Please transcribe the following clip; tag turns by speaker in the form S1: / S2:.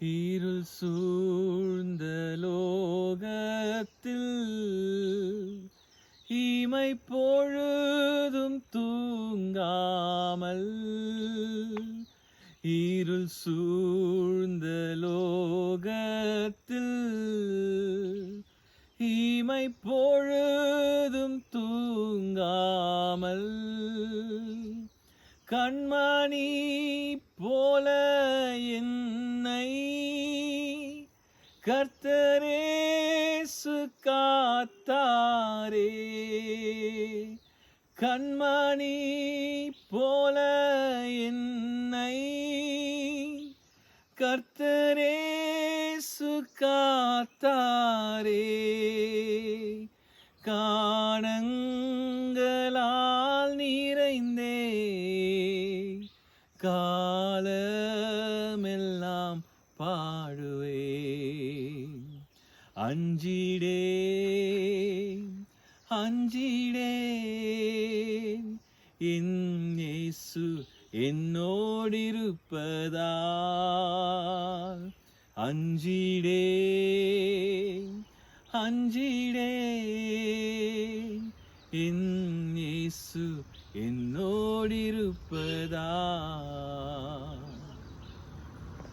S1: இருள் சூழ்ந்த லோகத்தில் இமை பொழுதும் தூங்காமல் இருள் சூழ்ந்த லோகத்தில் இமை பொழுதும் தூங்காமல் கண்மணி கர்த்தரேசு காத்தாரே கண்மணி போல என்னை கர்த்தரேசு காத்தாரே காணங்களால் நிறைந்தே காலமெல்லாம் பாடுவே. அஞ்சிடே அஞ்சிடே. என் இயேசு என்னோடிருப்பதால் அஞ்சிடே அஞ்சிடே. என் இயேசு என்னோடிருப்பதால்